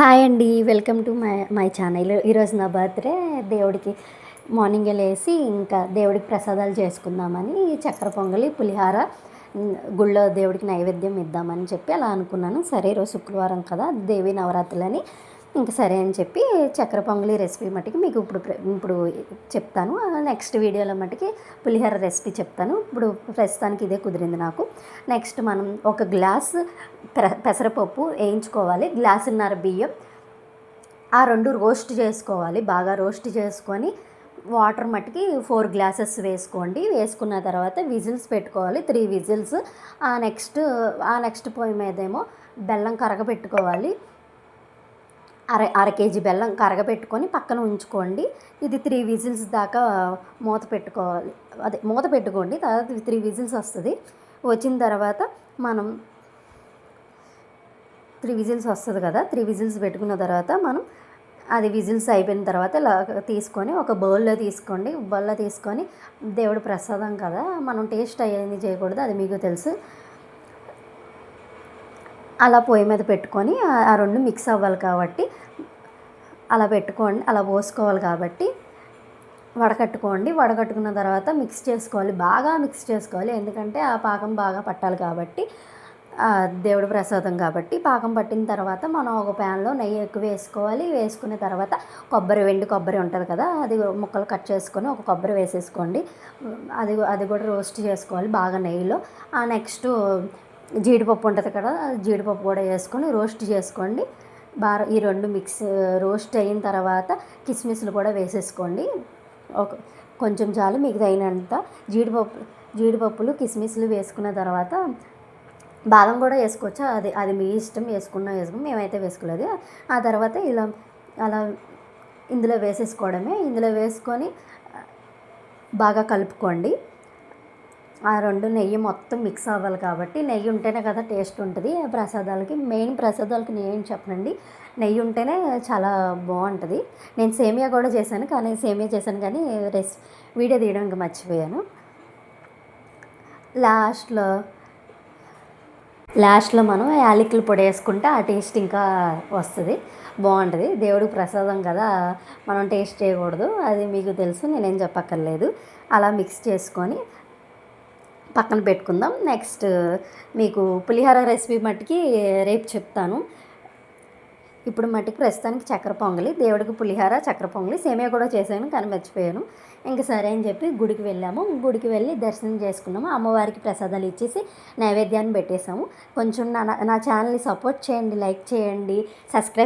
Hi అండి welcome to my my channel. ఈరోజు నా బర్త్డే దేవుడికి మార్నింగ్ లేసి ఇంకా దేవుడికి ప్రసాదాలు చేసుకుందామని చక్కెర పొంగలి పులిహార గుళ్ళో దేవుడికి నైవేద్యం ఇద్దామని చెప్పి అలా అనుకున్నాను. సరే ఈరోజు శుక్రవారం కదా దేవి నవరాత్రులని ఇంకా సరే అని చెప్పి చక్కెర పొంగలి రెసిపీ మట్టుకి మీకు ఇప్పుడు ప్ర- ఇప్పుడు చెప్తాను. నెక్స్ట్ వీడియోలో మట్టుకి పులిహోర రెసిపీ చెప్తాను. ఇప్పుడు ప్రస్తుతానికి ఇదే కుదిరింది నాకు. నెక్స్ట్ మనం ఒక గ్లాస్ పెసరపప్పు వేయించుకోవాలి. గ్లాసున్నర బియ్యం. ఆ రెండు రోస్ట్ చేసుకోవాలి. బాగా రోస్ట్ చేసుకొని వాటర్ మట్టికి ఫోర్ గ్లాసెస్ వేసుకోండి. వేసుకున్న తర్వాత విజిల్స్ పెట్టుకోవాలి. Three whistles. ఆ నెక్స్ట్ ఆ నెక్స్ట్ పొయ్యి మీదేమో బెల్లం కరగబెట్టుకోవాలి. అర అర కేజీ బెల్లం కరగబెట్టుకొని పక్కన ఉంచుకోండి. ఇది త్రీ విజిల్స్ దాకా మూత పెట్టుకోవాలి. అదే మూత పెట్టుకోండి. తర్వాత త్రీ విజిల్స్ వస్తుంది. వచ్చిన తర్వాత మనం త్రీ విజిల్స్ వస్తుంది కదా త్రీ విజిల్స్ పెట్టుకున్న తర్వాత మనం అది విజిల్స్ అయిపోయిన తర్వాత ఇలా తీసుకొని ఒక బౌల్లో తీసుకోండి. బౌల్లో తీసుకొని దేవుడు ప్రసాదం కదా మనం టేస్ట్ అయ్యేది చేయకూడదు. అది మీకు తెలుసు. అలా పొయ్యి మీద పెట్టుకొని ఆ- రెండు మిక్స్ అవ్వాలి కాబట్టి అలా పెట్టుకోండి అలా పోసుకోవాలి కాబట్టి వడకట్టుకోండి. వడకట్టుకున్న తర్వాత మిక్స్ చేసుకోవాలి బాగా మిక్స్ చేసుకోవాలి. ఎందుకంటే ఆ పాకం బాగా పట్టాలి కాబట్టి దేవుడు ప్రసాదం కాబట్టి. పాకం పట్టిన తర్వాత మనం ఒక ప్యాన్లో నెయ్యి ఎక్కువ వేసుకోవాలి. వేసుకున్న తర్వాత కొబ్బరి వెండి కొబ్బరి ఉంటుంది కదా అది ముక్కలు కట్ చేసుకొని ఒక కొబ్బరి వేసేసుకోండి. అది అది కూడా రోస్ట్ చేసుకోవాలి బాగా నెయ్యిలో. ఆ నెక్స్ట్ జీడిపప్పు ఉంటుంది కదా జీడిపప్పు కూడా వేసుకొని రోస్ట్ చేసుకోండి. బాగా ఈ రెండు మిక్స్ రోస్ట్ అయిన తర్వాత కిస్మిస్లు కూడా వేసేసుకోండి. ఒక కొంచెం చాలు మీకు జీడిపప్పు జీడిపప్పులు కిస్మిస్లు వేసుకున్న తర్వాత బాదం కూడా వేసుకోవచ్చు? అది అది మీ ఇష్టం వేసుకున్నా వేసుకుని మేమైతే వేసుకోలేదు. ఆ తర్వాత ఇలా అలా ఇందులో వేసేసుకోవడమే. ఇందులో వేసుకొని బాగా కలుపుకోండి. ఆ రెండు నెయ్యి మొత్తం మిక్స్ అవ్వాలి కాబట్టి నెయ్యి ఉంటేనే కదా టేస్ట్ ఉంటుంది. ఆ ప్రసాదాలకి మెయిన్ ప్రసాదాలకి నేను చెప్పనండి నెయ్యి ఉంటేనే చాలా బాగుంటుంది. నేను సేమియా కూడా చేశాను కానీ సేమియా చేశాను కానీ రెస్ వీడియో తీయడం ఇంకా మర్చిపోయాను. లాస్ట్లో లాస్ట్లో మనం యాలకుల పొడి వేసుకుంటే ఆ టేస్ట్ ఇంకా వస్తుంది బాగుంటుంది. దేవుడికి ప్రసాదం కదా మనం టేస్ట్ చేయకూడదు. అది మీకు తెలుసు నేనేం చెప్పక్కర్లేదు. అలా మిక్స్ చేసుకొని పక్కన పెట్టుకుందాం. నెక్స్ట్ మీకు పులిహోర రెసిపీ మట్టుకి రేపు చెప్తాను. ఇప్పుడు మట్టికి ప్రస్తుతానికి చక్కెర పొంగలి దేవుడికి పులిహోర చక్కెర పొంగలి సేమియా కూడా చేశాను కానీ మర్చిపోయాను. ఇంకా సరే అని చెప్పి గుడికి వెళ్ళాము. గుడికి వెళ్ళి దర్శనం చేసుకున్నాము. అమ్మవారికి ప్రసాదాలు ఇచ్చేసి నైవేద్యాన్ని పెట్టేశాము. కొంచెం నా నా ఛానల్ని సపోర్ట్ చేయండి లైక్ చేయండి సబ్స్క్రైబ్